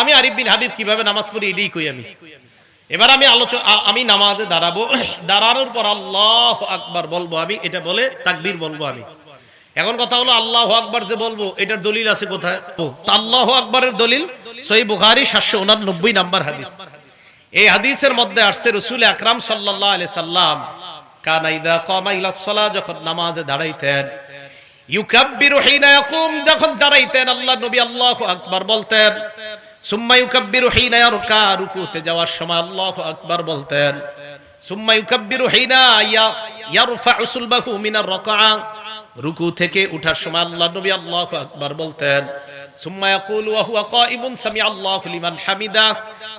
আমি আরিফ বিন হাবিব কীভাবে নামাজ পড়ি এটাই কই আমি। এবার আমি আলোচনা আমি নামাজে দাঁড়াবো। দাঁড়ানোর পর আল্লাহ আকবার বলব আমি, এটা বলে তাকবীর বলব আমি। এখন কথা হলো আল্লাহ আকবার যে বলব, এটার দলিল আছে কোথায়? আল্লাহ আকবরের দলিল সই বুখারি সাতশো উনানব্বই নাম্বার হাদিস। এই হাদিসের মধ্যে আসছে, রসুল আকরাম সাল্লাহ আলি সাল্লাম কানাইদা কমাইলা সলা, যখন নামাজে দাঁড়াইতেন, ইউকাব্বিরু যখন দাঁড়াইতেন, আল্লাহ নবী আল্লাহু আকবার বলতেন সুম্মা ইউকাব্বিরু হিনা ইয়ারকা রুকুতে বলতেন, সুম্মা ইউকাব্বিরু হিনা ইয়া- ইয়ারফাউ সুলবাহু মিনার রাকআ। রুকু থেকে উঠার সময় আল্লাহ নবী আল্লাহু আকবার বলতেন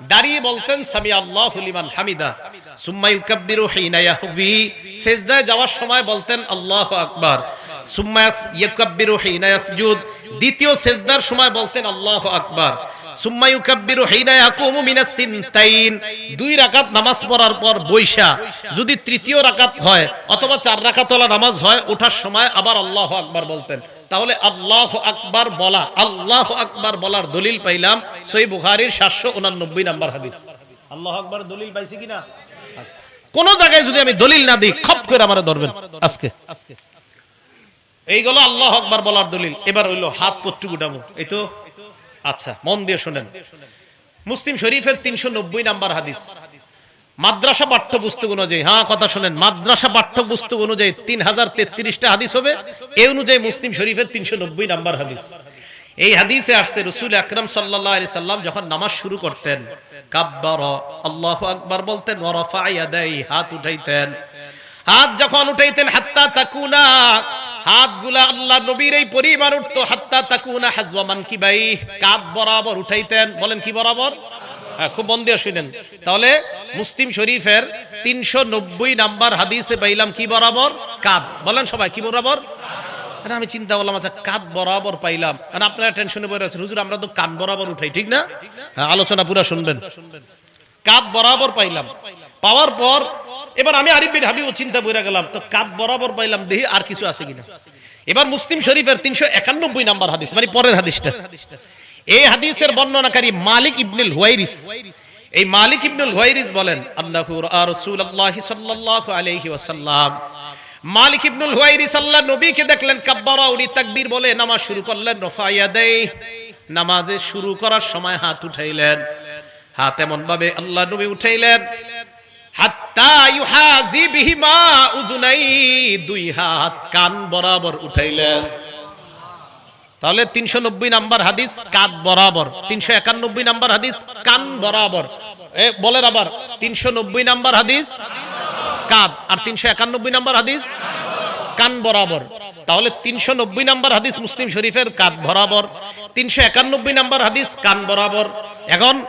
দাঁড়িয়ে বলতেন, সামি হামিদা। সুম্মা ইউকাব্বিরু হিনা ইয়াহবি সিজদায় যাওয়ার বলতেন, আল্লাহু আকবার। সুম্মা ইয়াকাব্বিরু হিনা ইয়াসজুদ। দ্বিতীয় সিজদার সময় বলতেন, আল্লাহু আকবার। আকবার আল্লাহ দলিল পাইলাম সই হাদিস। আল্লাহ দলিল পাইছি কিনা? কোন জায়গায় যদি আমি দলিল না দিই, খপ করে আমার ধরবেন আজকে। এইগুলো আল্লাহ আকবার বলার দলিল। এবার হইল হাত কট্টু গুটামো এই তো। আচ্ছা মন দিয়ে শোনেন। মুসলিম শরীফের তিনশো নব্বই নাম্বার হাদিস। মাদ্রাসা পাঠ্যপুস্তক অনুযায়ী হ্যাঁ কথা শোনেন, মাদ্রাসা পাঠ্যপুস্তক অনুযায়ী তিন হাজার তেত্রিশটা হাদিস হবে। এই অনুযায়ী মুসলিম শরীফের তিনশো নব্বই নাম্বার হাদিস। এই হাদিসে আসছে রসুল আকরম সাল্লাহ সাল্লাম যখন নামাজ শুরু করতেন, কাব্বার, আল্লাহ আকবার বলতেন হাত উঠাইতেন। হাত যখন উঠাইতেন, হাত্তা তাকুনা হাতগুলা আল্লাহ নবীর এই পরিবার উঠতো, হাত্তা তাকুনা হাজওয়ামান কি ভাই কাপ বরাবর উঠাইতেন। বলেন কি বরাবর? হ্যাঁ খুব মন দিয়ে শুনেন। তাহলে মুসলিম শরীফের তিনশো নব্বই নাম্বার হাদিসে পাইলাম কি বরাবর? কাপ। বলেন সবাই, কি বরাবর? আমি চিন্তা করলাম আচ্ছা কাঁধ বরাবর পাইলাম। আর আপনারা টেনশনে পড়ে আছেন। হুজুর, আমরা তো কান বরাবর উঠাই, ঠিক না? হ্যাঁ আলোচনা পুরা শুনবেন। কাঁধ বরাবর পাইলাম। পাওয়ার পর এবার আমি আরিফ বিন হাবিব চিন্তা বইরা গেলাম, তো কাঁধ বরাবর পাইলাম দেখি আর কিছু আছে কিনা? এবার মুসলিম শরীফের তিনশো একানব্বই নাম্বার হাদিস মানে পরের হাদিসটা। এই হাদিসের বর্ণনাকারী মালিক ইবনুল হুয়াইরিস। এই মালিক ইবনুল হুয়াইরিস বলেন, আল্লাহু রাসূলুল্লাহি সাল্লাল্লাহু আলাইহি ওয়াসাল্লাম। মালিক ইবনুল হুয়াইরিস আল্লাহ নবীকে দেখলেন, কাব্বারা, উনি তাকবীর বলে নামাজ শুরু করলেন রফা ইয়াদাই নামাজে শুরু করার সময় হাত উঠাইলেন। হাত এমন ভাবে আল্লাহ নবী উঠাইলেন হাত্তা ইউহাজি বিহিমা উজুনাই দুই হাত কান বরাবর উঠাইলেন তাহলে তিনশো নব্বই নাম্বার হাদিস, কান বরাবর। তিনশো একানব্বই নাম্বার হাদিস, কান। হাদিস মুসলিম শরীফের বরাবর। তিনশো একানব্বই নাম্বার হাদিস, কান বরাবর। এখন,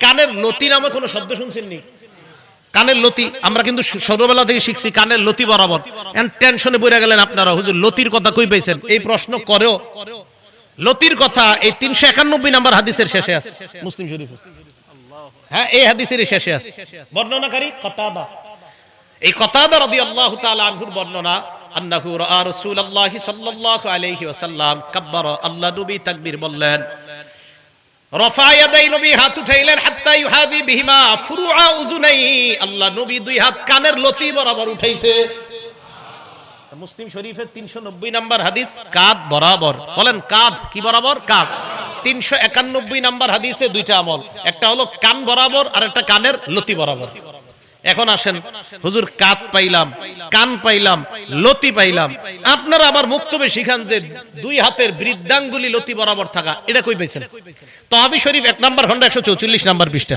কানের লতি নামে কোনো শব্দ শুনছেন নি? কানের লতি, আমরা কিন্তু ছোটবেলা থেকে শিখছি কানের লতি বরাবর। টেনশনে বইরা গেলেন আপনারা, হুজুর, লতির কথা কই পাইছেন? এই প্রশ্ন করেও। লতির কথা এই তিনশো একানব্বই নাম্বার হাদিসের শেষে আছে। মুসলিম শরীফ হ্যাঁ এই হাদিসের শেষে আছে। বর্ণনাকারী কতাদা এই কতাদা রাদিয়াল্লাহু তাআলা আনহুর বর্ণনা, আন্নাহু রাসূলুল্লাহি সাল্লাল্লাহু আলাইহি ওয়াসাল্লাম, কাব্বারা আল্লাহ নবী তাকবীর বললেন নবী হাত উঠাইলেন বিহিমা আল্লাহ নবী দুই হাত কানের লতি বরাবর উঠাইছে। মুসলিম হাদিস কাদ বরাবর। বলেন কাদ কি বরাবর? নাম্বার দুইটা আমল। একটা হলো কান বরাবর আর একটা কানের লতি বরাবর। এখন আসেন। হুজুর কাত পাইলাম, কান পাইলাম, লতি পাইলাম। আপনারা আবার মুক্তবে শিখান যে দুই হাতের বৃদ্ধাঙ্গুলি লতি বরাবর থাকা, এটা কই পাইছেন? তহাবি শরীফ এক নাম্বার খন্ড একশো চৌচল্লিশ নাম্বার পৃষ্ঠা।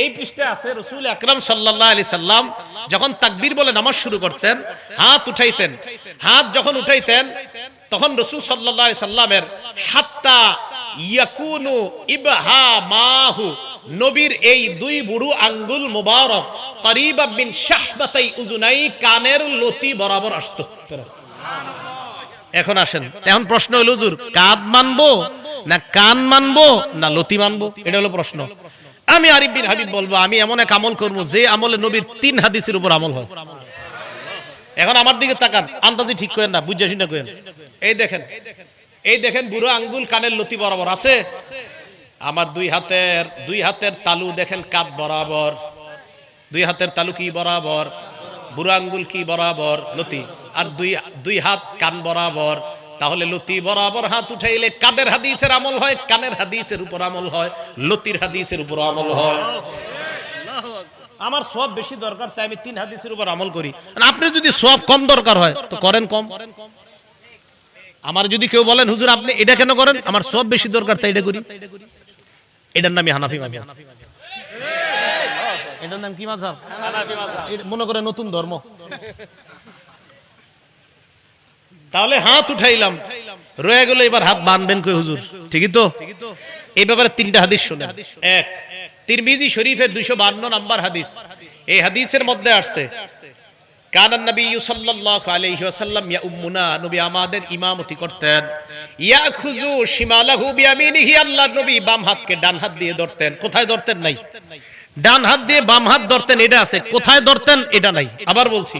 এই পৃষ্ঠে আছে রসুল আকরাম সাল্লাহ আলি সাল্লাম যখন তাকবীর বলে নামাজ শুরু করতেন, হাত উঠাইতেন, হাত যখন উঠাইতেন, তখন রসুল সাল্লাহ আলি সাল্লামের, হাত্তা ইয়াকুনু ইবহা মাহু নবীর এই দুই বুড়ু আঙ্গুল মুবারক করিবা বিন শাহবাতাই উজুনাই কানের লতি বরাবর আসতো। এখন আসেন। এখন প্রশ্ন হলো, হুজুর কাদ মানবো না কান মানবো না লতি মানবো? এটা হলো প্রশ্ন। আমি আরিফ বিন হাবিব বলব, আমি এমন এক আমল করব যে আমলে নবীর তিন হাদিসের উপর আমল হয়। এখন আমার দিকে তাকান, আন্দাজি ঠিক করেন না, বুঝা শুনে করেন। এই দেখেন এই দেখেন বুড়ো আঙ্গুল কানের লতি বরাবর আছে। আমার দুই হাতের দুই হাতের তালু দেখেন কাপ বরাবর। দুই হাতের তালু কি বরাবর? বুড়ো আঙ্গুল কি বরাবর? লতি। আর দুই দুই হাত কান বরাবর। তাহলে লতি বরাবর হাত উঠাইলে কাদের হাদিসের আমল হয়? কানের হাদিসের উপর আমল হয়, লতির হাদিসের উপর আমল হয়। আমার সব বেশি দরকার, তাই আমি তিন হাদিসের উপর আমল করি। আপনি যদি সব কম দরকার হয়, তো করেন কম। আমার যদি কেউ বলেন হুজুর আপনি এটা কেন করেন? আমার সব বেশি দরকার তাই এটা করি। এটার নামই হানাফি মাযহাব এটার নাম কি এটা মনে করে নতুন ধর্ম। তাহলে হাত উঠাইলাম। রয়ে গেল এবার হাত বাঁধবেন কই হুজুর? ঠিকই তো? এই ব্যাপারে তিনটা হাদিস শুনে এক তিরমিজি শরীফের দুইশো বান্ন নাম্বার হাদিস। এই হাদিসের মধ্যে আসছে কানান নবী সাল্লাল্লাহু আলাইহি ওয়াসাল্লাম ইয়া উম্মুনা, নবী আমাদের ইমামতি করতেন। ইয়াখুযু শিমালাহু বিয়ামিনিহি, আল্লাহর নবী বাম হাতকে ডান হাত দিয়ে ধরতেন। কোথায় ধরতেন নাই? ডান হাত দিয়ে বাম হাত ধরতেন, এটা আছে। কোথায় ধরতেন, এটা নাই। আবার বলছি,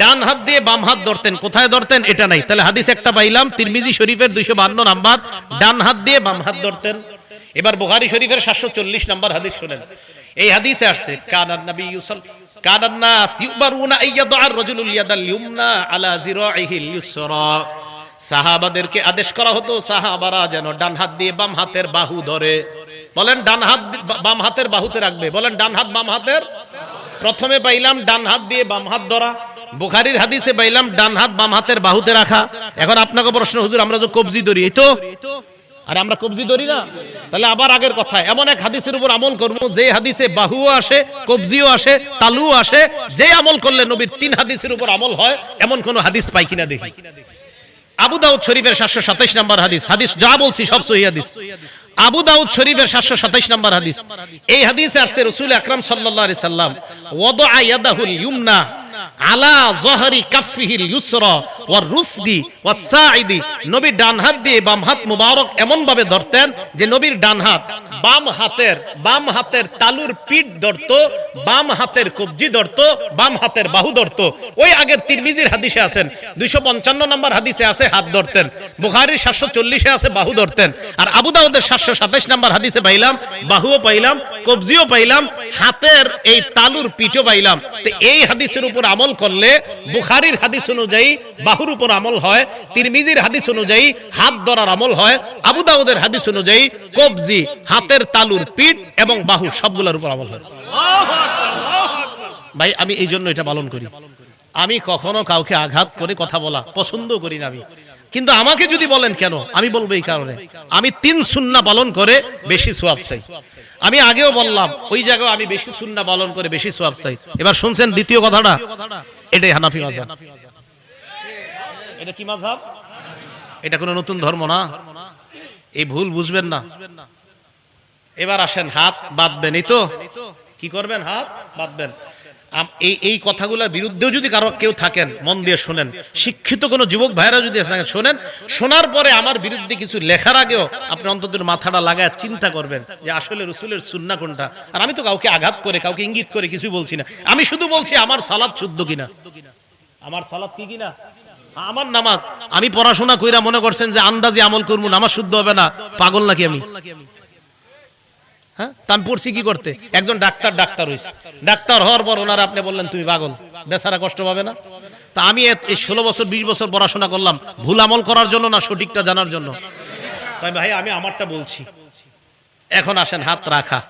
ডান হাত দিয়ে বাম হাত ধরতেন, কোথায় ধরতেন, এটা নাই। তাহলে হাদিস একটা পাইলাম, তিরমিজি শরীফের 252 নাম্বার, ডান হাত দিয়ে বাম হাত ধরতেন। এবার বুখারী শরীফের 740 নাম্বার হাদিস শুনেন। এই হাদিসে আসছে কানান নবী সাহাবাদেরকে আদেশ করা হতো, সাহাবারা যেন ডান হাত দিয়ে বাম হাতের বাহু ধরে। বলেন, ডান হাত বাম হাতের বাহুতে রাখবে। বলেন, ডান হাত, বাম হাতের? প্রথমে পাইলাম ডান হাত দিয়ে বাম হাত ধরা। বুখারীর হাদিসে পাইলাম ডান হাত, বাম হাতের বাহুতে রাখা। এখন আপনাকে প্রশ্ন, হুজুর, আমরা যে কবজি ধরি তো? আর আমরা কবজি ধরি না। তাহলে আবার আগের কথা এমন এক হাদিসের উপর আমল করব, যে হাদিসে বাহুও আসে, কবজিও আসে, তালুও আসে, যে আমল করলে নবীর তিন হাদিসের উপর আমল হয়, এমন কোন হাদিস পাই কিনা দেখি। আবু দাউদ শরীফের সাতশো সাতাইশ নম্বর হাদিস হাদিস যা বলছি সব সহি হাদিস। আবু দাউদ শরীফের সাতশো সাতাইশ নম্বর হাদিস। এই হাদিসে আসছে রসুল আকরাম আলাইহি সাল্লাম ওয়াদা ইয়াদাহুল ইউমনা আলা জহরি কাফিহিল ইউসরা ওয়াস সাইদি নবী ডান হাত দিয়ে বাম হাত মুবারক এমন ভাবে ধরতেন যে নবীর ডান হাত বাম হাতের বাম হাতের তালুর পিঠ বাম হাতের কবজি বাম হাতের বাহু ওই আগের তিরমিজির হাদিসে আছেন, দুইশো পঞ্চান্ন নম্বর হাদিসে আছে হাত ধরতেন। বুখারির সাতশো চল্লিশে আছে বাহু ধরতেন। আর আবু দাউদের সাতশো সাতাইশ নম্বর হাদিসে পাইলাম, বাহুও পাইলাম, কবজিও পাইলাম, হাতের এই তালুর পিঠও পাইলাম। তো এই হাদিসের উপর আমল করলে বুখারির হাদিস অনুযায়ী বাহুর উপর আমল হয়, তিরমিজির হাদিস অনুযায়ী হাত ধরার আমল হয়, আবু দাউদের হাদিস অনুযায়ী কবজি, হাতের তালুর পিঠ এবং বাহু সবগুলোর উপর আমল হয়। ভাই, আমি এই জন্য এটা পালন করি। আমি কখনো কাউকে আঘাত করে কথা বলা পছন্দ করি না আমি। কিন্তু আমাকে যদি বলেন কেন? আমি বলব এই কারণে। আমি তিন সুন্না পালন করে বেশি সোয়াব চাই। আমি আগেও বললাম, ওই জায়গায় আমি বেশি সুন্না পালন করে বেশি সোয়াব চাই। এবার শুনছেন দ্বিতীয় কথাটা? এটাই হানাফি মাযহাব। এটা কি মাযহাব? এটা কোনো নতুন ধর্ম না। এই ভুল বুঝবেন না। এবার আসেন, হাত বাঁধবেন। এই তো? কি করবেন? হাত বাঁধবেন। এই এই কথাগুলোর বিরুদ্ধেও যদি কারও কেউ থাকেন, মন দিয়ে শোনেন। শিক্ষিত কোনো যুবক ভাইরা যদি শোনেন, শোনার পরে আমার বিরুদ্ধে কিছু লেখার আগেও আপনি অন্তত মাথাটা লাগায় চিন্তা করবেন যে আসলে রসুলের সুন্না কোনটা। আর আমি তো কাউকে আঘাত করে, কাউকে ইঙ্গিত করে কিছু বলছি না। আমি শুধু বলছি, আমার সালাদ শুদ্ধ কিনা? আমার সালাদ কি কিনা? আমার নামাজ। আমি পড়াশোনা কইরা মনে করছেন যে আন্দাজে আমল করব, নামাজ শুদ্ধ হবে না। পাগল নাকি আমি? হ্যাঁ? পড়ছি কি করতে? একজন ডাক্তার ডাক্তার হয়েছে ডাক্তার হওয়ার পর ওনারা আপনি বললেন, তুমি পাগল, বেচারা কষ্ট পাবে না? তা আমি এই ষোলো বছর, বিশ বছর পড়াশোনা করলাম, ভুল আমল করার জন্য না, সঠিকটা জানার জন্য? তাই ভাই, আমি আমারটা বলছি। এখন আসেন, হাত রাখা।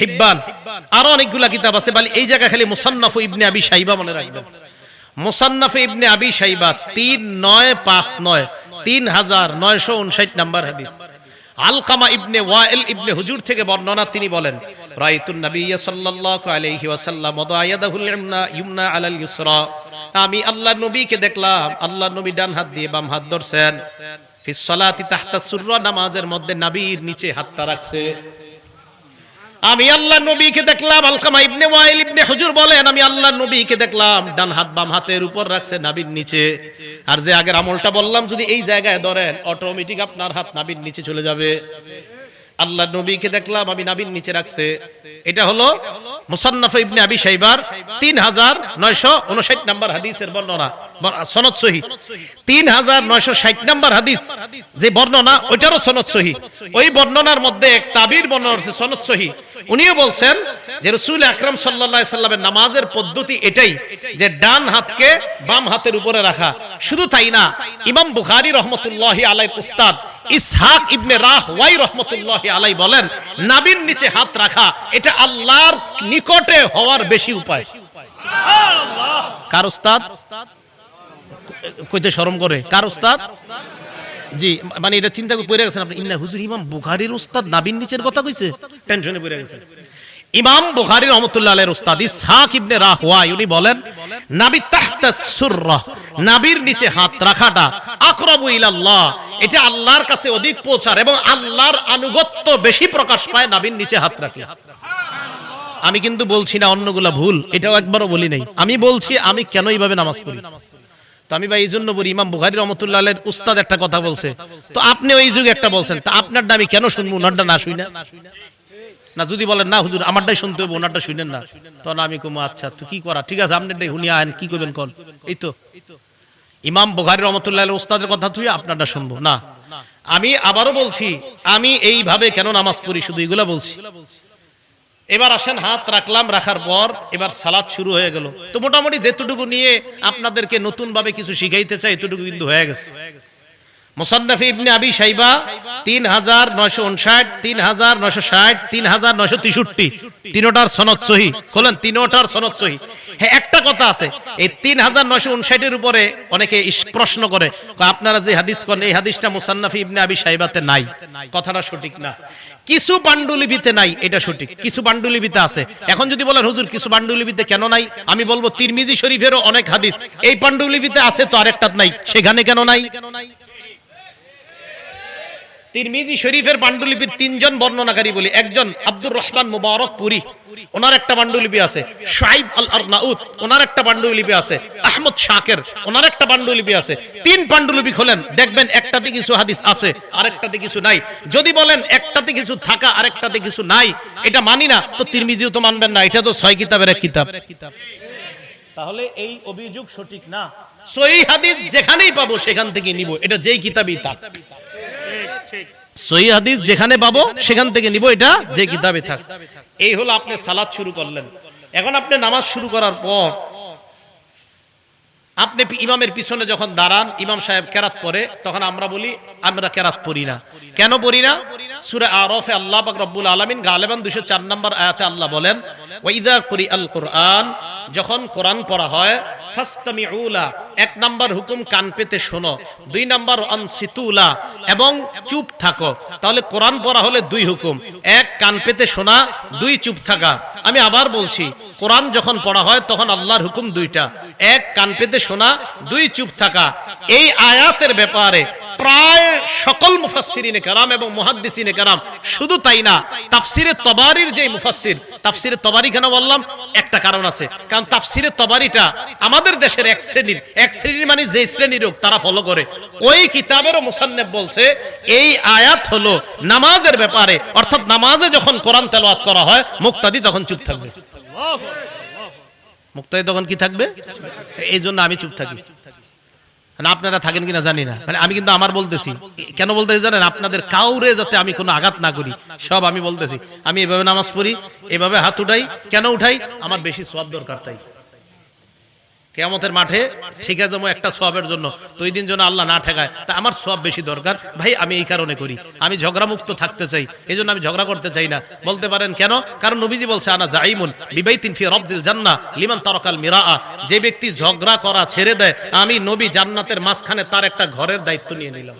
হিব্বান। আরও অনেকগুলা কিতাব আছে এই জায়গা খালি মুসান্নাফ ইবনে আবি মুসান্নাফ ইবনে আবি তিন নয়, পাঁচ নয়। তিন হাজার নয়শো উনষাট নাম্বার হাদিস। আলকামা ইবনে ওয়াইল ইবনে হুজুর থেকে বর্ণনা তিনি বলেন, রাইতুন নবিয়্য সাল্লাল্লাহু আলাইহি ওয়াসাল্লাম ওয়াদায়াদাহুল ইমনা ইমনা আলাল ইউসরা। আমি আল্লাহর নবীকে দেখলাম, আল্লাহর নবী ডান হাত দিয়ে বাম হাত ধরছেন। ফিস সালাতি তাহতা সুররা, নামাজের মধ্যে নাবির নিচে হাতটা রাখছে। আমি আল্লাহ নবীকে দেখলাম, আলকামা ইবনে ওয়াইল ইবনে হুজুর বলেন, আমি আল্লাহ নবীকে দেখলাম, ডান হাত বাম হাতের উপর রাখছে নাবির নিচে। আর যে আগের আমলটা বললাম, যদি এই জায়গায় ধরেন অটোমেটিক আপনার হাত নাবির নিচে চলে যাবে। আল্লাহ নবীকে দেখলাম, আমি নাবির নিচে রাখছে। এটা হলো মুসান্নাফ ইবনে আবি শাইবার, তিন হাজার নয়শো উনষাট নাম্বার হাদিসের বর্ণনা। বর- সনদ সহি। তিন হাজার নয়শো ষাট নাম্বার হাদিস, যে বর্ণনা, ওইটারও সনদ সহি। ওই বর্ণনার মধ্যে এক তাবির বর্ণনা আছে, সনদ সহি। উনিও বলছেন যে রসুল আকরাম সাল্লাল্লাহু সাল্লামের নামাজের পদ্ধতি এটাই যে ডান হাতকে বাম হাতের উপরে রাখা। শুধু তাই না, ইমাম বুখারী রহমতুল্লাহ আলাই উস্তাদ ইসহাক ইবনে রাহ ওয়াই রহমতুল্লাহ আলাই বলেন, নাবির নিচে হাত রাখা, এটা আল্লাহর নিকটে হওয়ার বেশি উপায়। কার উস্তাদ? কইতে শরম করে। কার উস্তাদ? জি মানে এটা চিন্তা করে পড়ে গেছেন আপনি। ইন্না হুজুর ইমাম বুখারীর উস্তাদ নাবিন নিচের কথা কইছে। টেনশনে পড়ে গেছেন। ইমাম বুখারী রহমাতুল্লাহ আলাইহির উস্তাদ ইসহাক ইবনে রাহওয়া উনি বলেন, নাবি তাহতা সুররা, নাবির নিচে হাত রাখাটা আকরাবু ইলাল্লাহ, এটা আল্লাহর কাছে অধিক পৌঁছার এবং আল্লাহর আনুগত্য বেশি প্রকাশ পায় নাবির নিচে হাত রাখলে। আমি কিন্তু বলছি না অন্যগুলা ভুল, এটাও একবারও বলি নাই। আমি বলছি, আমি কেন এইভাবে নামাজ পড়ি? তো আমি ভাই এই জন্য বলি, ইমাম বুখারি রহমতুল্লাহ উস্তাদ একটা কথা বলছে। তো আপনি ওই যুগে একটা বলছেন, তা আপনারটা আমি কেন শুনব? ওনারটা না শুই না? না, যদি বলেন, না, হুজুর, আমারটাই শুনতে হবে, ওনারটা শুনেন না। তখন আমি কমো আচ্ছা তো কি করা? ঠিক আছে আপনারটাই হুনিয়া আইন কি করবেন কল এই তো। ইমাম বুখারি রহমতুল্লাহ উস্তাদের কথা তুই আপনারটা শুনব, না? আমি আবারও বলছি, আমি এইভাবে কেন নামাজ পড়ি, শুধু এগুলা বলছি? এবার আসেন, হাত রাখলাম, রাখার পর এবার সালাদ শুরু হয়ে গেল। তো মোটামুটি যেতটুকু নিয়ে আপনাদেরকে নতুন ভাবে কিছু শিখাইতে চাই, এতটুকু কিন্তু হয়ে গেছে। ইবনে আবি সাইবা তিন হাজার নয়শো উনষাট, তিন হাজার নয়শো ষাট, তিন হাজার নয়শো তেষট্টি। তিনোটার সনদ সহি। খোলেন, তিনোটার সনদ সহি। হ্যাঁ একটা কথা আছে, এই তিন হাজার নয়শো উনষাটের উপরে অনেকে প্রশ্ন করে, আপনারা যে হাদিস করেন, এই হাদিসটা মুসান্নাফি ইবনে আবি সাইবাতে নাই। কথাটা সঠিক না। কিছু পাণ্ডুলিপিতে নাই, এটা সঠিক। কিছু পাণ্ডুলিপিতে আছে। এখন যদি বলেন, হুজুর, কিছু পাণ্ডুলিপিতে কেন নাই? আমি বলব, তিরমিজি শরীফেরও অনেক হাদিস। এই পাণ্ডুলিপিতে আছে তো আরেকটা নাই, সেখানে কেন নাই? তিরমিজি শরীফের পাণ্ডুলিপির তিনজন বর্ণনাকারী বলি, একজন আব্দুর রহমান মুবারক পুরি, ওনার একটা পাণ্ডুলিপি আছে। শাইব আল আরনাউত, ওনার একটা পাণ্ডুলিপি আছে। আহমদ শাকের, ওনার একটা পাণ্ডুলিপি আছে। তিন পাণ্ডুলিপি খোলেন, দেখবেন একটাতে কিছু হাদিস আছে, আরেকটাতে কিছু নাই। যদি বলেন একটাতে কিছু থাকা, আরেকটাতে কিছু নাই, এটা মানি না, তো তিরমিজিও তো মানবেন না, এটা তো ছয় কিতাবের এক কিতাব। তাহলে এই অভিযোগ সঠিক না? সহি হাদিস যেখানেই পাবো, সেখান থেকে নিব, এটা যেই কিতাবই থাক। সহি হাদিস যেখানে পাবো, সেখান থেকে নিব এটা যে কিতাবে থাক। এই হলো আপনি সালাদ শুরু করলেন। এখন আপনি নামাজ শুরু করার পর, আপনি ইমামের পিছনে যখন দাঁড়ান, ইমাম সাহেব কেরাত পড়ে, তখন আমরা বলি, আমরা কেরাত পড়ি না। কেন পড়ি না? সূরা আরফে আল্লাহ পাক রব্বুল আলামিন গালেবান 204 নম্বর আয়াতে আল্লাহ বলেন ওয়াইদা কুরি আল কোরআন যখন কোরআন পড়া হয় এক নাম্বার হুকুম কান পেতে শোনো, দুই নাম্বার এবং চুপ থাকো। তাহলে কোরআন পড়া হলে দুই হুকুম, এক কান পেতে শোনা, দুই চুপ থাকা। আমি আবার বলছি, কোরআন যখন পড়া হয় তখন আল্লাহর হুকুম দুইটা, এক কান পেতে শোনা, দুই চুপ থাকা। এই আয়াতের ব্যাপারে প্রায় সকল মুফাসসিরিনে কারাম এবং মুহাদ্দিসিনে কারাম শুধু তাই না, তাফসিরে তবারির যে মুফাসসির, তাফসিরে তবারি কেন বললাম? একটা কারণ আছে। কারণ তাফসিরে তবারিটা আমাদের দেশের এক শ্রেণির এক শ্রেণির মানে যে শ্রেণির হোক তারা ফলো করে। ওই কিতাবেরও মুসান্নেব বলছে, এই আয়াত হলো নামাজের ব্যাপারে, অর্থাৎ নামাজে যখন কোরআন তেলাওয়াত করা হয়, মুক্তাদি তখন চুপ থাকবে। মুক্তাদি তখন কি থাকবে? এই জন্য আমি চুপ থাকি। আপনারা থাকেন কিনা জানি না। মানে আমি কিন্তু আমার বলতেছি। কেন বলতেছি জানেন? আপনাদের কাউরে যাতে আমি কোনো আঘাত না করি, সব আমি বলতেছি। আমি এভাবে নামাজ পড়ি, এভাবে হাত উঠাই, কেন উঠাই? আমার বেশি সব দরকার তাই। কেয়ামতের মাঠে ঠিক আছে একটা সবের জন্য। তো ওই দিন যেন আল্লাহ না ঠেকায়, তা আমার সব বেশি দরকার। ভাই, আমি এই কারণে করি। আমি ঝগড়া মুক্ত থাকতে চাই, এই জন্য আমি ঝগড়া করতে চাই না। বলতে পারেন, কেন? কারণ নবীজি বলছে, আনা জাইমুন বিবাইতিন ফি রবদিল জান্নাহ লিমান তারাকাল মিরাআ। যে ব্যক্তি ঝগড়া করা ছেড়ে দেয়, আমি নবী জান্নাতের মাঝখানে তার একটা ঘরের দায়িত্ব নিয়ে নিলাম।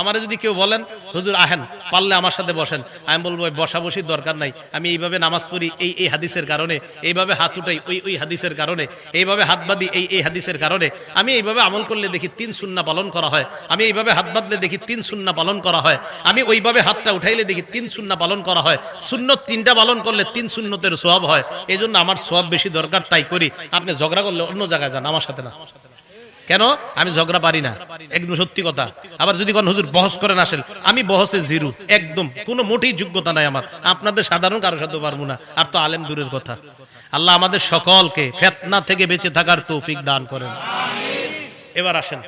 আমারে যদি কেউ বলেন, হুজুর, আহেন, পারলে আমার সাথে বসেন। আমি বলব বসা বসির দরকার নাই। আমি এইভাবে নামাজ পড়ি এই এই হাদিসের কারণে, এইভাবে হাত উঠাই ওই ওই হাদিসের কারণে, এইভাবে হাত বাঁধি এই এই হাদিসের কারণে। আমি এইভাবে আমল করলে দেখি তিন সুন্না পালন করা হয়। আমি এইভাবে হাত বাঁধলে দেখি তিন সুন্না পালন করা হয়। আমি ওইভাবে হাতটা উঠাইলে দেখি তিন সুন্না পালন করা হয়। শূন্য তিনটা পালন করলে তিন শূন্যতের সোয়াব হয়। এই জন্য আমার সোয়াব বেশি দরকার, তাই করি। আপনি ঝগড়া করলে অন্য জায়গায় যান, আমার সাথে না। কেন? আমি ঝগড়া পারি না। একদম সত্যি কথা। আবার যদি কোন হুজুর বহস করেন আসেন, আমি বহসে জিরু, একদম। কোনো মোটেই যোগ্যতা নাই আমার। আপনাদের সাধারণ কারও সাথে পারব না। আর তো আলেম দূরের কথা। আল্লাহ আমাদের সকলকে ফেতনা থেকে বেঁচে থাকার তৌফিক দান করেন। এবার আসেন।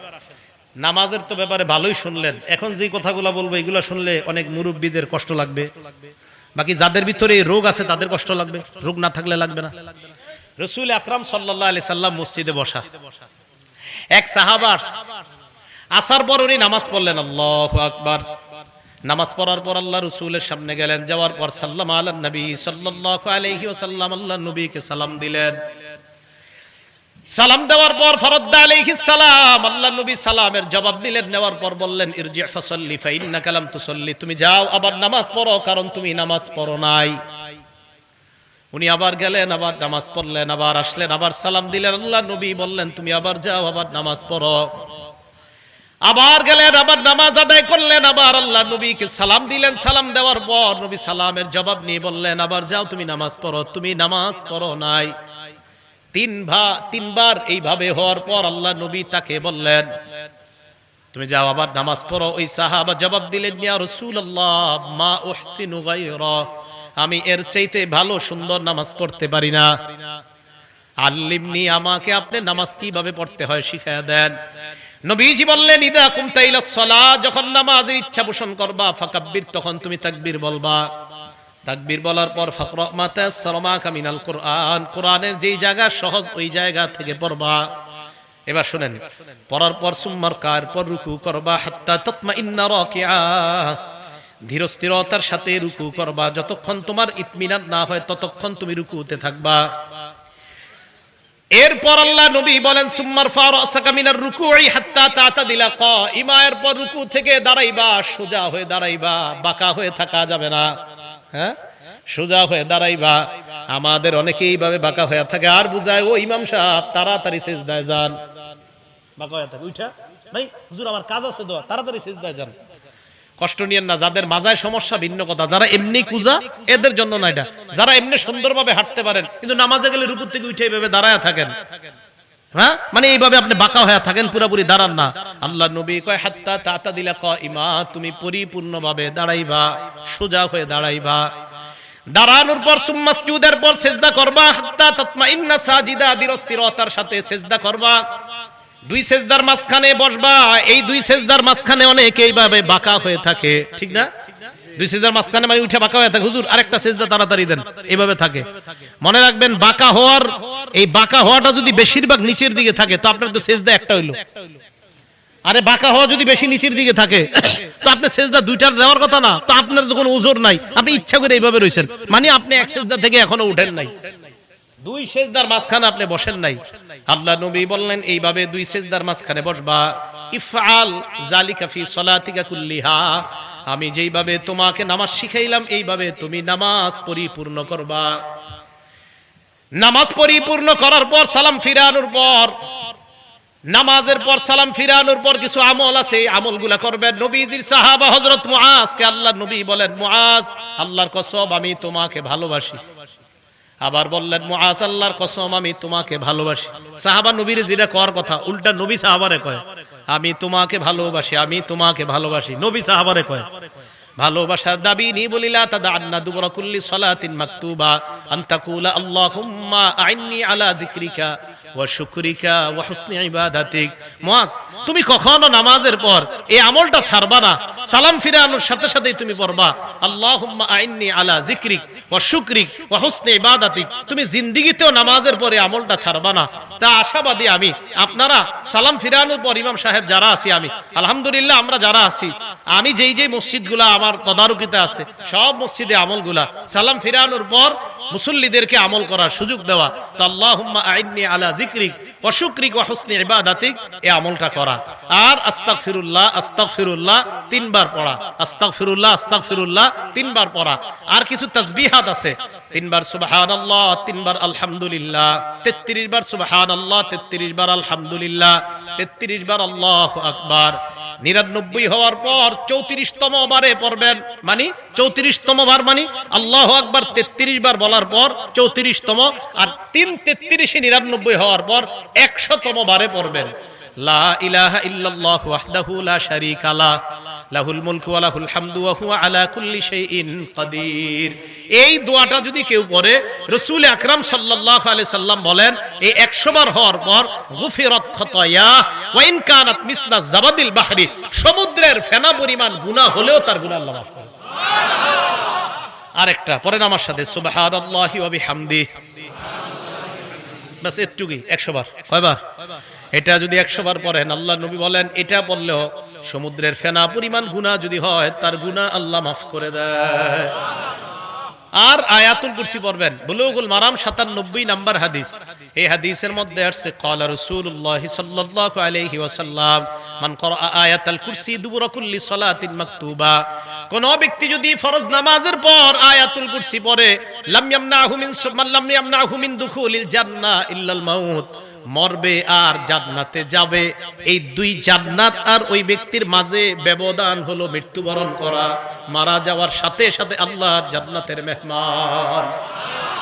নামাজের তো ব্যাপারে ভালোই শুনলেন। এখন যে কথাগুলো বলব, এগুলো শুনলে অনেক মুরব্বীদের কষ্ট লাগবে। বাকি যাদের ভিতরে রোগ আছে, তাদের কষ্ট লাগবে। রোগ না থাকলে লাগবে না। রসুল আকরাম সাল্লাহ আলি সাল্লাম মসজিদে বসা। এক সাহাবার আসার পর উনি নামাজ পড়লেন, আল্লাহ আকবার। নামাজ পড়ার পর আল্লাহ রসুলের সামনে গেলেন, যাওয়ার পর সাল্লাম আল্লাহ নবী সাল্লাহ আলহি ওসাল্লাম আল্লাহ নবীকে সালাম দিলেন। সালাম দেওয়ার পর ফরদ্দা আলাইহিস সালাম, আল্লাহ নবী সালামের জবাব নিলেন নেওয়ার পর বললেন, ইরজি ফাসাল্লি ফা ইন্নাকা লাম তুসাল্লি, তুমি যাও, আবার নামাজ পড়ো, কারণ তুমি নামাজ পড়ো নাই। উনি আবার গেলেন, আবার নামাজ পড়লেন, আবার আসলেন, আবার সালাম দিলেন। আল্লাহ নবী বললেন, তুমি আবার যাও, আবার নামাজ পড়ো। আবার গেলেন, আবার নামাজ আদায় করলেন, আবার আল্লাহ নবীকে সালাম দিলেন। সালাম দেওয়ার পর নবী সালামের জবাব নিয়ে বললেন, আবার যাও, তুমি নামাজ পড়ো। তুমি নামাজ পড়ো নাই। তিন ভা, তিনবার এইভাবে হওয়ার পর আল্লাহ নবী তাকে বললেন, তুমি যাও, আবার নামাজ পড়ো। ওই সাহাবা জবাব দিলেন, ইয়া রাসূলুল্লাহ, মা উহসিনু গায়রা। আমি এর চাইতে ভালো সুন্দর নামাজ পড়তে পারি না। আল্লিমনি আমাকে আপনি নামাজ কীভাবে পড়তে হয় শিখায়া দেন। নবীজি বললেন, ইদা কুমতা ইলা সালাহ যখন নামাজের ইচ্ছা পোষণ করবা, ফাকাব্বির, তখন তুমি তাকবীর বলবা। তাকবীর বলার পর ফাকরা মাতা সালামা কামিনাল কোরআন, কোরআনের যেই জায়গা সহজ ওই জায়গা থেকে পড়বা। এবার শুনেন, পড়ার পর সুম্মার কার পর রুকু করবা, হাত্তা তৎমা ইন্না রাকিআ। ধীর স্থিরতার সাথে রুকু করবা। যতক্ষণ তোমার ইতমিনান না হয়, ততক্ষণ তুমি রুকুতে থাকবা। এরপর আল্লাহ নবী বলেন, সুম্মার ফারাসাকা মিনার রুকুই হাত্তা তাতাদিলা কাইমা এরপর রুকু থেকে দাঁড়াইবা, সোজা হয়ে দাঁড়াইবা, বাঁকা হয়ে থাকা যাবে না। হ্যাঁ? সোজা হয়ে দাঁড়াইবা। আমাদের অনেকেই এইভাবে বাঁকা হয়ে থাকে। আর বুঝায়, ও ইমাম সাহেব, তাড়াতাড়ি সেজদায় যান। বাঁকা হয়ে থাকে। উঠা ভাই, হুজুর, আমার কাজ আছে দোয়া। তাড়াতাড়ি সেজদায় যান। কষ্ট নিয়েন না, যাদের মাজায় সমস্যা, ভিন্ন কথা। যারা এমনি কুজা, এদের জন্য না এটা। যারা এমনি সুন্দরভাবে হাঁটতে পারেন, কিন্তু নামাজে গেলে রুকুর থেকে উঠে এইভাবে দাঁড়ায় থাকেন। হ্যাঁ? মানে এইভাবে আপনি বাঁকা হয়ে থাকেন, পুরোপুরি দাঁড়ান না। আল্লাহ নবী কয়, হাত্তা তাতা দিলা ক ইমা তুমি পরিপূর্ণভাবে দাঁড়াইবা, সোজা হয়ে দাঁড়াইবা। দাঁড়ানোর পর সুম্মাসজুদের পর সেজদা করবা, হাত্তা তাতমা ইন্না সাজিদা সাথে সেজদা করবা। দুই সেজদার মাঝখানে বসবা, এই দুই সেজদার মাঝখানে অনেক এইভাবে বাঁকা হয়ে থাকে। ঠিক না? দুই সেজদার মাঝখানে মানে উঠে বাঁকা হয়ে থাকে। হুজুর, আরেকটা সেজদা তাড়াতাড়ি দেন। এইভাবে থাকে। মনে রাখবেন, বাঁকা হওয়ার, এই বাঁকা হওয়াটা যদি বেশিরভাগ নিচের দিকে থাকে, তো আপনার তো সেজদা একটা হইল। আরে, বাঁকা হওয়া যদি বেশি নিচের দিকে থাকে, তো আপনি সেজদা দুইটার দেওয়ার কথা না, তো আপনার তো কোনো ওজোর নাই। আপনি ইচ্ছা করে এইভাবে রয়েছেন। মানে আপনি এক সেজদা থেকে এখনও উঠেন নাই। দুই সেজদার মাঝখানে আপনি বসেন নাই। আল্লাহ নবী বললেন, এইভাবে দুই সেজদার মাঝখানে বসবা। ইফআল জালিকা ফি সলাতিকা কুল্লিহা। আমি যেইভাবে তোমাকে নামাজ শিখাইলাম, এইভাবে তুমি নামাজ পরিপূর্ণ করবা। নামাজ পরিপূর্ণ করার পর সালাম ফিরানোর পর, নামাজের পর সালাম ফিরানোর পর কিছু আমল আছে, এই আমলগুলা করবেন। নবীজির সাহাবা হযরত মুআজকে আল্লাহ নবী বলেন, মুআজ, আল্লাহর কসম আমি তোমাকে ভালোবাসি। আবার বললেন মহাসাল্লার কসম, আমি তোমাকে ভালোবাসি। সাহাবা নবীর যেটা কর কথা, উল্টা নবী সাহাবারে কয়, আমি তোমাকে ভালোবাসি, আমি তোমাকে ভালোবাসি। নবী সাহাবারে কয় ভালোবাসার দাবি নি বলিলা তাদা আন্না দুবরা কুল্লি সলাতিন মাকতুবা আন্তাকুলা আল্লাহুম্মা আইন্নি আলা যিকরিকা। তুমি কখনো নামাজের পর এই আমলটা ছাড়বা না। সালাম সাথে তুমি পড়বা। আলা ইবাদাতিক। তুমি নামাজের পরে আমলটা ছাড়বা না। তা আশাবাদী আমি। আপনারা সালাম ফিরানোর পর ইমাম সাহেব যারা আছি আমি। আলহামদুলিল্লাহ আমরা যারা আছি, আমি যেই যেই মসজিদগুলা আমার তদারকিতে আছে, সব মসজিদে আমলগুলা। সালাম ফিরানোর পর মুসল্লিদেরকে আমল করার সুযোগ দেওয়া। তো আল্লাহুম্মা আইন্নি আলা যিকরিক ওয়া শুকরিক ওয়া হুসনি ইবাদাতিক এই আমলটা করা। আর আস্তাগফিরুল্লাহ আস্তাগফিরুল্লাহ তিনবার পড়া। আস্তাগফিরুল্লাহ আস্তাগফিরুল্লাহ তিনবার পড়া। আর কিছু তাসবিহাত আছে। তিনবার সুবহানাল্লাহ, তিনবার আলহামদুলিল্লাহ 33 বার সুবহানাল্লাহ 33 বার আলহামদুলিল্লাহ 33 বার আল্লাহু আকবার। নিরানব্বই হওয়ার পর চৌত্রিশতম বারে পড়বেন মানে চৌত্রিশতম বার মানে আল্লাহ আকবার তেত্রিশ বার বলার পর চৌত্রিশতম আর তিন তেত্রিশে নিরানব্বই হওয়ার পর একশতম বারে পড়বেন। লা ইলাহা ইল্লাল্লাহু ওয়াহদাহু লা শারীকা লা। লাহুল মুলকু ওয়া লাহুল হামদু আলা কুল্লি শাইইন কাদির। এই দোয়াটা যদি কেউ পড়ে, রাসূল আকরাম সাল্লাল্লাহু আলাইহি সাল্লাম বলেন, এই 100 বার হওয়ার পর গুফিরাত ওয়া ইন কানাত মিসলা জাবাদিল বাহরি, সমুদ্রের ফেনা পরিমাণ গুনাহ হলেও তার গুনাহ আল্লাহ মাফ করে আরেকটা পরেন আমার সাথে, সুবহানাল্লাহি ওয়া বিহামদি। বাস এটুকুই 100 বার কয়বার? এটা যদি 100 বার পড়েন, আল্লাহ নবী বলেন, এটা পড়লেও সমুদ্রের ফেনা পরিমাণ গুনাহ যদি হয়, তার গুনাহ আল্লাহ মাফ করে দেয়। আর আয়াতুল কুরসি পড়বেন। বুলুগুল মারাম 97 নাম্বার হাদিস। এই হাদিসের মধ্যে আসছে, ক্বালা রাসূলুল্লাহ সাল্লাল্লাহু আলাইহি ওয়াসাল্লাম, মান করা আয়াতুল কুরসি দুবুরা কুল্লি সালাতিন মাকতুবা। কোন ব্যক্তি যদি ফরজ নামাজের পর আয়াতুল কুরসি পড়ে, লাম ইয়ামনাহু মিন মান লাম ইয়ামনাহু মিন দুখুলিল জান্নাহ ইল্লাল মাউত। মরবে আর জান্নাতে যাবে। এই দুই জান্নাত আর ওই ব্যক্তির মাঝে ব্যবধান হলো মৃত্যুবরণ করা, মারা যাওয়ার সাথে সাথে আল্লাহর জান্নাতের মেহমান।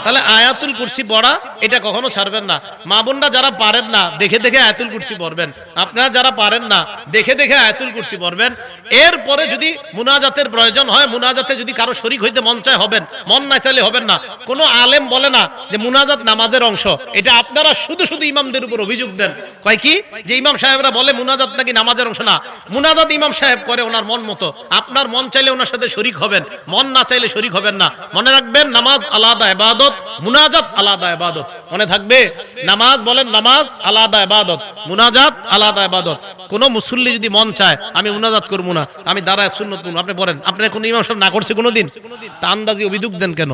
তাহলে আয়াতুল কুরসি পড়া, এটা কখনো ছাড়বেন না। মা বোনরা যারা পারেন না, দেখে দেখে আয়াতুল কুরসি পড়বেন। আপনারা যারা পারেন না, দেখে দেখে আয়াতুল কুরসি পড়বেন। এরপরে যদি মুনাজাতের প্রয়োজন হয়, মুনাজাতে যদি কারও শরিক হইতে মন চায়, হবেন। মন না চাইলে হবেন না। কোনো আলেম বলে না যে মুনাজাত নামাজের অংশ। এটা আপনারা শুধু শুধু ইমামদের উপর অভিযোগ দেন। কয় কি? যে ইমাম সাহেবরা বলে মুনাজাত নাকি নামাজের অংশ? না। মুনাজাত ইমাম সাহেব করে ওনার মন মতো। আপনার মন চাইলে ওনার সাথে শরিক হবেন। মন না চাইলে শরিক হবেন না। মনে রাখবেন, নামাজ আলাদা মুনাজাত আলাদা মনে থাকবে? নামাজ বলেন, নামাজ আলাদা আলাদা মুসল্লি যদি মন চায়, আমি মুনাজাত করব না, আমি আপনি বলেন ইমাম সাহেব না করছে কোনোদিন? তা আন্দাজি অভিযোগ দেন কেন?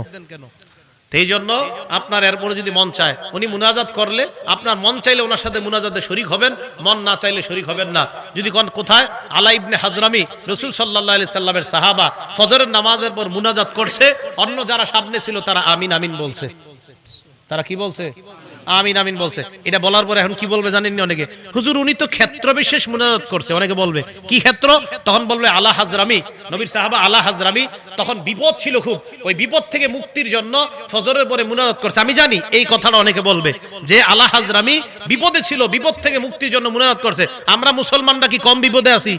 এই জন্য আপনার এরপরে যদি মন চায়, উনি মুনাজাত করলে, আপনার মন চাইলে ওনার সাথে মুনাজাতে শরিক হবেন, মন না চাইলে শরিক হবেন না। যদি কোন কোথায়, আলা ইবনে হাজরামি, রসুল সাল্লাহ আলি সাল্লামের সাহাবা, ফজরের নামাজের পর মুনাজাত করছে, অন্য যারা সামনে ছিল তারা আমিন আমিন বলছে। তারা কি বলছে? আমিন আমিন বলছে। এটা বলার পরে এখন কি বলবে জানেননি অনেকে? হুজুর, উনি তো ক্ষেত্র বিশেষ মুনাজাত করছে। অনেকে বলবে, কি ক্ষেত্র? তখন বলবে আলা হাজরামি। নবীর সাহাবা আলা হাজরামি। তখন বিপদ ছিল খুব। ওই বিপদ থেকে মুক্তির জন্য ফজরের পরে মুনাজাত করছে। আমি জানি এই কথাটা অনেকে বলবে, যে আলা হাজরামি বিপদে ছিল, বিপদ থেকে মুক্তির জন্য মুনাজাত করছে। আমরা মুসলমানরা কি কম বিপদে আছি?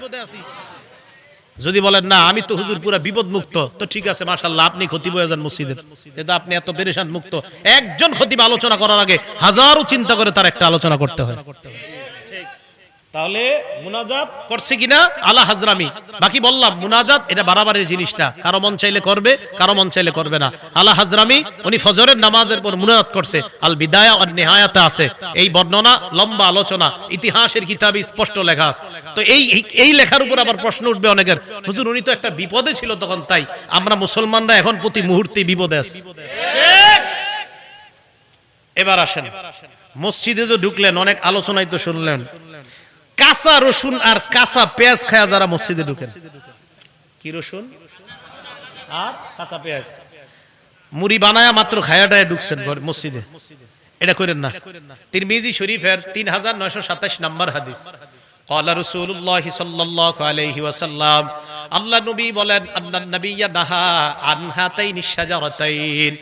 যদি বলেন, না, আমি তো হুজুর পুরা বিপদ মুক্ত তো ঠিক আছে মাশাল্লাহ আপনি ক্ষতি বয়ে যান মসজিদের। এটা আপনি এত পেরেশান মুক্ত একজন ক্ষতি আলোচনা করার আগে হাজারো চিন্তা করে তার একটা আলোচনা করতে হয়। তাহলে মুনাজাত করছে কিনা? আলা হাজরামি। বাকি বললাম, মুনাজাত এটা বাড়াবাড়ির জিনিসটা। কারও মন চাইলে করবে, কারও মন চাইলে করবে না। আলা হাজরামি, উনি ফজরের নামাজের পর মুনাজাত করছে। আল বিদায়া আর নেহায়াতে আছে। এই বর্ণনা লম্বা আলোচনা, ইতিহাসের কিতাবে স্পষ্ট লেখা আছে। তো এই, এই- এই লেখার উপর আবার প্রশ্ন উঠবে অনেকের। হুজুর, উনি তো একটা বিপদে ছিল তখন, তাই আমরা মুসলমানরা এখন প্রতি মুহূর্তে বিপদে আছি। এবার আসেন। মসজিদে যে ঢুকলেন, অনেক আলোচনায় তো শুনলেন। কাঁচা রসুন আর কাঁচা পেঁয়াজ খায়া যারা মসজিদে ঢুকেন। কি রসুন? আর কাঁচা পেঁয়াজ। মুড়ি বানায়া মাত্র খায়াটায় ঢুকছেন মসজিদে। এটা করেন না। তিন মিজি শরীফের তিন হাজার নয়শো সাতাশ নাম্বার হাদিস। আল্লাহ নবী বলেন আল্লাহ নবী নাহা আনহাতাই নিঃসাজারতাইন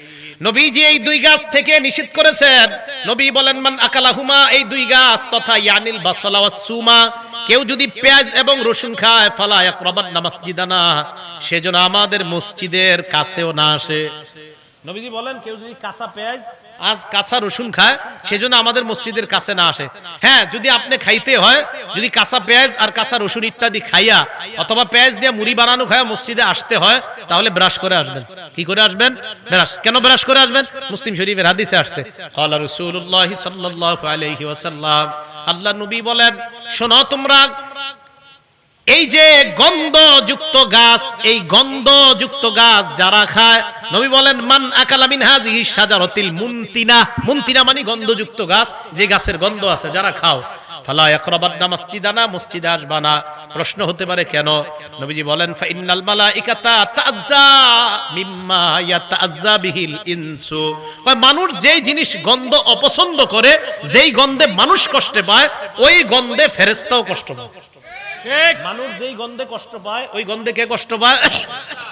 নবীজি এই দুই গাছ থেকে নিষেধ করেছেন। নবী বলেন, মান আকালাহুমা এই দুই গাছ, তথা ইয়ানিল বাসলা ওয়াস সুমা। কেউ যদি পেঁয়াজ এবং রসুন খায়, ফালা ইয়াকরাবান নামাসজিদানা সেজন্য আমাদের মসজিদের কাছেও না আসে। নবীজি বলেন, কেউ যদি কাঁচা পেঁয়াজ আজ কাঁচা রসুন খায়, সেজন্য আমাদের মসজিদের কাছে না আসে। হ্যাঁ যদি আপনি খাইতে হয়, যদি কাঁচা পেঁয়াজ আর কাঁচা রসুন ইত্যাদি খাইয়া, অথবা পেঁয়াজ দিয়ে মুড়ি বানানো খায়া মসজিদে আসতে হয়, তাহলে ব্রাশ করে আসবেন। কি করে আসবেন? ব্রাশ। কেন ব্রাশ করে আসবেন? মুসলিম শরীফের হাদিসে আসছে। আল্লাহ নবী বলেন, শোনো তোমরা এই যে গন্ধযুক্ত গাছ, এই গন্ধযুক্ত গাছ যারা খায়, নবী বলেন, মান আকালা মিন হাজিহি শাজারাতিল মুনতিনা। মুনতিনা মানে গন্ধযুক্ত গাছ, যে গাছের গন্ধ আছে, যারা খাও। ফালা ইয়াকরাবান্না মসজিদানা? মসজিদে আসবা না। প্রশ্ন হতে পারে, কেন? নবীজি বলেন, ফা ইন্নাল মালাইকাতা তাআজ্জা মিম্মা ইয়াতাআজ্জা বিহিল ইনসু। কয়, মানুষ যেই জিনিস গন্ধ অপছন্দ করে, যেই গন্ধে মানুষ কষ্ট পায়, ওই গন্ধে ফেরেশতাও কষ্ট পায়। মানুষ যেই গন্ধে কষ্ট পায়, ওই গন্ধে কে কষ্ট পায়?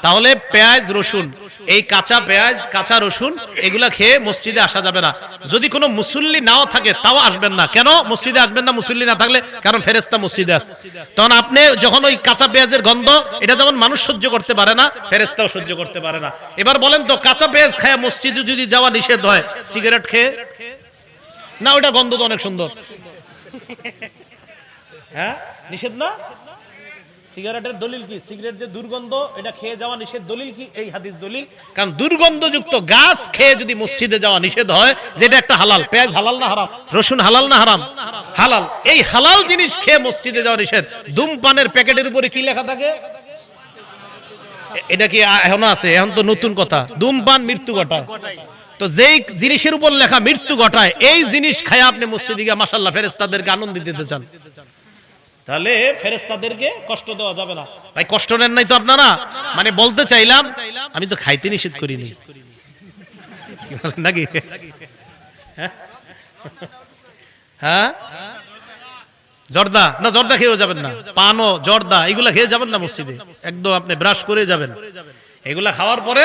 তাহলে পেঁয়াজ, রসুন। এই কাঁচা পেঁয়াজ, কাঁচা রসুন, এগুলা খেয়ে মসজিদে আসা যাবে না। যদি কোনো মুসল্লি নাও থাকে, তাও আসবেন না। কেন? মসজিদে আসবেন না, মুসল্লি না থাকলে? কারণ ফেরেস্তা মসজিদে আছে। তখন আপনি যখন ওই কাঁচা পেঁয়াজের গন্ধ, এটা যেমন মানুষ সহ্য করতে পারে না ফেরেস্তাও সহ্য করতে পারে না। এবার বলেন তো, কাঁচা পেঁয়াজ খায় মসজিদে যদি যাওয়া নিষেধ হয়, সিগারেট খেয়ে? না, ওটা গন্ধ তো অনেক সুন্দর। হ্যাঁ? নিষেধ না? সিগারেটের দলিল কি? সিগারেট যে দুর্গন্ধ, এটা খেয়ে যাওয়া নিষেধ দলিল কি? এই হাদিস দলিল। কারণ দুর্গন্ধযুক্ত গাছ খেয়ে যদি মসজিদে যাওয়া নিষেধ হয়, যেটা একটা হালাল। পেঁয়াজ হালাল না হারাম? রসুন হালাল না হারাম? হালাল। এই হালাল জিনিস খেয়ে মসজিদে যাওয়া নিষেধ। ধূমপানের প্যাকেটের উপরে কি লেখা থাকে? এটা কি এখনও আছে? এখন তো নতুন কথা। ধূমপান মৃত্যু ঘটায়। তো যেই জিনিসের উপর লেখা মৃত্যু ঘটায়, এই জিনিস খায় আপনি মসজিদে গিয়ে মাসাল্লাহ ফেরেস্তাদেরকে আনন্দ দিতে চান। তাহলে ফেরেস্তাদেরকে কষ্ট দেওয়া যাবে না। ভাই, কষ্ট নেন নাই তো আপনারা? মানে বলতে চাইলাম, আমি তো খাইতে নিষেধ করিনি। নাকি? হ্যাঁ? হ্যাঁ? জর্দা? না, জর্দা খেয়েও যাবেন না। পানও, জর্দা, এগুলা খেয়ে যাবেন না মসজিদে। একদম আপনি ব্রাশ করে যাবেন। এগুলা খাওয়ার পরে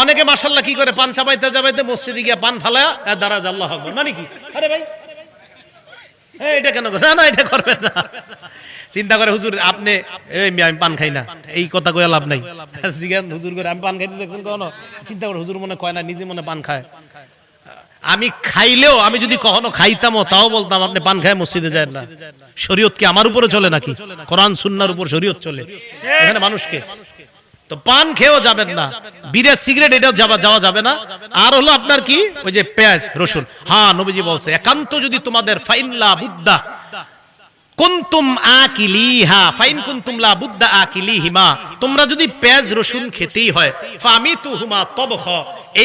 অনেকে মাসাল্লাহ কি করে? পান চাবাইতে যাবাইতে মসজিদে গিয়ে পান ফালায়া দাঁড়া আল্লাহ মানে কি? আরে ভাই এটা কেন না না, এটা করবেন না। চিন্তা করে, হুজুর, আপনি, এই আমি পান খাই না। এই কথা কয়ে লাভ নাই। জিজ্ঞান হুজুর করে, আমি পান খাইতে দেখছেন কখনো? চিন্তা করে, হুজুর মনে কয় না, নিজে মনে পান খায়। আমি খাইলেও, আমি যদি কখনো খাইতামও, তাও বলতাম, আপনি পান খায় মসজিদে যায় না। শরীয়ত কি আমার উপরে চলে নাকি? কোরআন, সুন্নার উপর শরীয়ত চলে? এখানে মানুষকে তো পান খেয়েও যাবেন না। বিড়ে সিগারেট, এটাও যাওয়া যাওয়া যাবে না। আর হলো আপনার কি? ওই যে পেঁয়াজ, রসুন। হ্যাঁ নবীজি বলছে, একান্ত যদি তোমাদের ফাইনলা বুদ্ধা কুনতুম আকিলিহা, ফাইন কুনতুম লা বুদ্দা আকিলিহিমা। তোমরা যদি পেঁয়াজ, রসুন খেতেই হয় তবখ।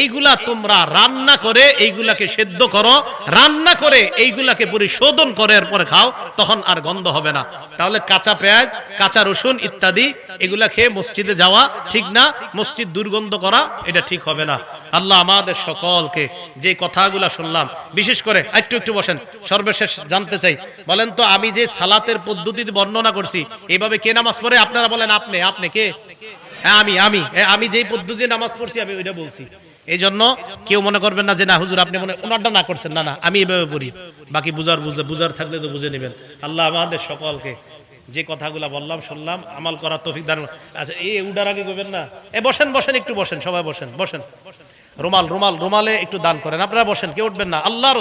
এইগুলা তোমরা রান্না করে, এইগুলাকে সেদ্ধ করো, রান্না করে, এইগুলাকে পরিশোধন করে, এরপরে খাও, তখন আর গন্ধ হবে না। তাহলে কাঁচা পেঁয়াজ, কাঁচা রসুন ইত্যাদি, এগুলা খেয়ে মসজিদে যাওয়া ঠিক না? মসজিদ দুর্গন্ধ করা, এটা ঠিক হবে না। আল্লাহ আমাদের সকলকে যে কথাগুলা শুনলাম, বিশেষ করে একটু একটু বসেন, সর্বশেষ জানতে চাই। বলেন তো, আমি যে সালাতের পদ্ধতিতে বর্ণনা করছি। এইভাবে কে নামাজ পড়ে? আপনারা বলেন, আপনি আপনি কে? হ্যাঁ আমি আমি। আমি যেই পদ্ধতি নামাজ পড়ছি, আমি ওইটা বলছি। এই জন্য কেউ মনে করবেন না যে, না, হুজুর, আপনি মনে ওনারটা না করছেন। না না, আমি এভাবে পড়ি। বাকি বুঝার, বুঝে, বুঝার থাকলে তো বুঝে নেবেন। আল্লাহ আমাদের সকলকে যে কথাগুলা বললাম, শুনলাম, আমাল করার তৌফিক দান আচ্ছা এই উডার আগে করবেন না? এ, বসেন বসেন, একটু বসেন, সবাই বসেন বসেন। রুমাল রুমাল, রুমালে একটু দান করেন। আপনারা বসেন, কেউ উঠবেন না। আল্লাহর